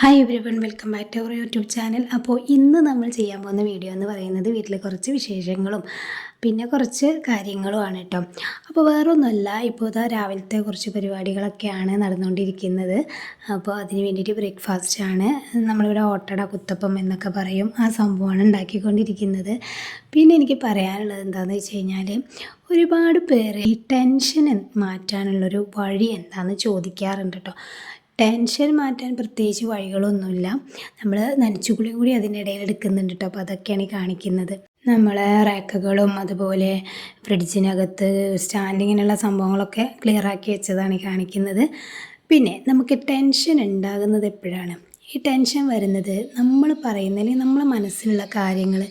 Hi everyone welcome back to our YouTube channel അപ്പോൾ ഇന്ന് നമ്മൾ ചെയ്യാൻ പോകുന്ന വീഡിയോ എന്ന് പറയുന്നത് വീട്ടിലെ കുറച്ച് വിശേഷങ്ങളും പിന്നെ കുറച്ച് കാര്യങ്ങളുമാണ് കേട്ടോ. അപ്പോൾ വേറൊന്നുമല്ല ഇപ്പോൾ ഇതാ രാവിലത്തെ കുറച്ച് പരിപാടികളൊക്കെയാണ് നടന്നുകൊണ്ടിരിക്കുന്നത്. അപ്പോൾ അതിന് വേണ്ടിയിട്ട് ബ്രേക്ക്ഫാസ്റ്റ് ആണ്. നമ്മളിവിടെ ഓട്ടട കുത്തപ്പം എന്നൊക്കെ പറയും. ആ സംഭവമാണ് ഉണ്ടാക്കിക്കൊണ്ടിരിക്കുന്നത്. പിന്നെ എനിക്ക് പറയാനുള്ളത് എന്താണെന്ന് വെച്ച് കഴിഞ്ഞാൽ ഒരുപാട് പേര് ഈ ടെൻഷൻ മാറ്റാനുള്ളൊരു വഴി എന്താണെന്ന് ചോദിക്കാറുണ്ട് കേട്ടോ. ടെൻഷൻ മാറ്റാൻ പ്രത്യേകിച്ച് വഴികളൊന്നുമില്ല. നമ്മൾ നനച്ചുകുളിയും കൂടി അതിനിടയിൽ എടുക്കുന്നുണ്ട് കേട്ടോ അപ്പോൾ അതൊക്കെയാണ് കാണിക്കുന്നത്. നമ്മളെ റാക്കുകളും അതുപോലെ ഫ്രിഡ്ജിനകത്ത് സ്റ്റാൻഡിങ്ങിനുള്ള സംഭവങ്ങളൊക്കെ ക്ലിയർ ആക്കി വെച്ചതാണ് കാണിക്കുന്നത്. പിന്നെ നമുക്ക് ടെൻഷൻ ഉണ്ടാകുന്നത് എപ്പോഴാണ്? ഈ ടെൻഷൻ വരുന്നത് നമ്മൾ പറയുന്ന അല്ലെങ്കിൽ നമ്മളെ മനസ്സിലുള്ള കാര്യങ്ങൾ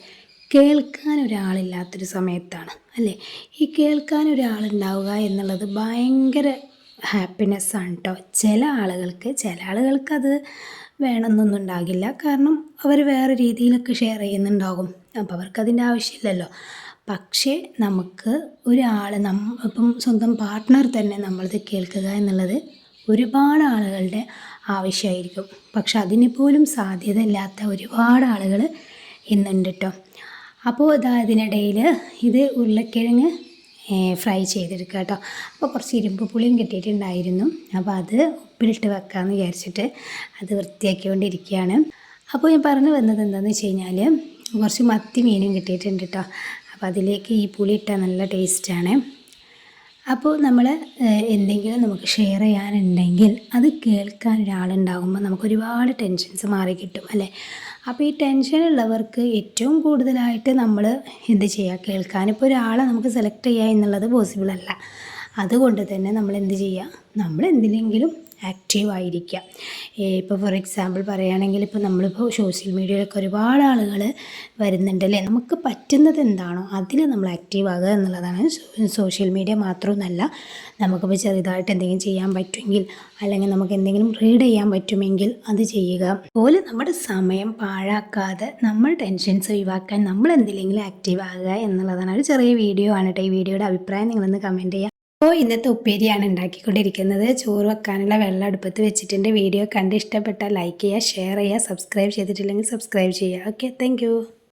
കേൾക്കാൻ ഒരാളില്ലാത്തൊരു സമയത്താണ്. അല്ലേ? ഈ കേൾക്കാൻ ഒരാളുണ്ടാവുക എന്നുള്ളത് ഭയങ്കര ഹാപ്പിനെസ്സാണ് കേട്ടോ ചില ആളുകൾക്ക് ചില ആളുകൾക്ക് അത് വേണമെന്നൊന്നും ഉണ്ടാകില്ല. കാരണം അവർ വേറെ രീതിയിലൊക്കെ ഷെയർ ചെയ്യുന്നുണ്ടാകും. അപ്പോൾ അവർക്കതിന്റെ ആവശ്യമില്ലല്ലോ. പക്ഷേ നമുക്ക് ഒരാൾ നം ഇപ്പം സ്വന്തം പാർട്ട്ണർ തന്നെ നമ്മളത് കേൾക്കുക എന്നുള്ളത് ഒരുപാട് ആളുകളുടെ ആവശ്യമായിരിക്കും. പക്ഷെ അതിന് പോലും സാധ്യതയില്ലാത്ത ഒരുപാട് ആളുകൾ ഇന്നുണ്ട് കേട്ടോ അപ്പോൾ ഇതാ ഇതിനിടയിൽ ഇത് ഉരുളക്കിഴങ്ങ് ഫ്രൈ ചെയ്തെടുക്കുക കേട്ടോ. അപ്പോൾ കുറച്ച് ഇരുമ്പ് പുളിയും കിട്ടിയിട്ടുണ്ടായിരുന്നു. അപ്പോൾ അത് ഉപ്പിലിട്ട് വെക്കാമെന്ന് വിചാരിച്ചിട്ട് അത് വൃത്തിയാക്കിക്കൊണ്ടിരിക്കുകയാണ്. അപ്പോൾ ഞാൻ പറഞ്ഞു വന്നത് എന്താണെന്ന് വെച്ച് കഴിഞ്ഞാൽ കുറച്ച് മത്തി മീനും കിട്ടിയിട്ടുണ്ട് കേട്ടോ. അപ്പോൾ അതിലേക്ക് ഈ പുളി ഇട്ടാൽ നല്ല ടേസ്റ്റാണ്. അപ്പോൾ നമ്മൾ എന്തെങ്കിലും നമുക്ക് ഷെയർ ചെയ്യാനുണ്ടെങ്കിൽ അത് കേൾക്കാൻ ഒരാളുണ്ടാകുമ്പോൾ നമുക്ക് ഒരുപാട് ടെൻഷൻസ് മാറി കിട്ടും അല്ലേ? അപ്പോൾ ഈ ടെൻഷൻ ഉള്ളവർക്ക് ഏറ്റവും കൂടുതലായിട്ട് നമ്മൾ എന്ത് ചെയ്യുക കേൾക്കാൻ? ഇപ്പോൾ ഒരാളെ നമുക്ക് സെലക്ട് ചെയ്യുക എന്നുള്ളത് പോസിബിൾ അല്ല. അതുകൊണ്ട് തന്നെ നമ്മൾ എന്ത് ചെയ്യുക നമ്മൾ എന്തിനെങ്കിലും ആക്റ്റീവ് ആയിരിക്കുക ഇപ്പോൾ ഫോർ എക്സാമ്പിൾ പറയുകയാണെങ്കിൽ ഇപ്പോൾ നമ്മളിപ്പോൾ സോഷ്യൽ മീഡിയയിലൊക്കെ ഒരുപാട് ആളുകൾ വരുന്നുണ്ടല്ലേ നമുക്ക് പറ്റുന്നത് എന്താണോ അതിൽ നമ്മൾ ആക്റ്റീവ് ആകുക എന്നുള്ളതാണ്. സോഷ്യൽ മീഡിയ മാത്രമൊന്നുമല്ല നമുക്കിപ്പോൾ ചെറുതായിട്ട് എന്തെങ്കിലും ചെയ്യാൻ പറ്റുമെങ്കിൽ അല്ലെങ്കിൽ നമുക്ക് എന്തെങ്കിലും റീഡ് ചെയ്യാൻ പറ്റുമെങ്കിൽ അത് ചെയ്യുക. അതുപോലെ നമ്മുടെ സമയം പാഴാക്കാതെ നമ്മൾ ടെൻഷൻസ് ഒഴിവാക്കാൻ നമ്മൾ എന്തിലെങ്കിലും ആക്റ്റീവ് ആകുക എന്നുള്ളതാണ്. ഒരു ചെറിയ വീഡിയോ ആണ് കേട്ടോ ഈ വീഡിയോയുടെ അഭിപ്രായം. നിങ്ങളൊന്ന് കമന്റ് ചെയ്യുക അപ്പോൾ ഇന്നത്തെ ഉപ്പേരിയാണ് ഉണ്ടാക്കിക്കൊണ്ടിരിക്കുന്നത്. ചോറ് വെക്കാനുള്ള വെള്ളം അടുപ്പത്ത് വെച്ചിട്ടുണ്ട്. വീഡിയോ കണ്ട് ഇഷ്ടപ്പെട്ടാൽ ലൈക്ക് ചെയ്യുക ഷെയർ ചെയ്യുക സബ്സ്ക്രൈബ് ചെയ്തിട്ടില്ലെങ്കിൽ സബ്സ്ക്രൈബ് ചെയ്യുക. Okay thank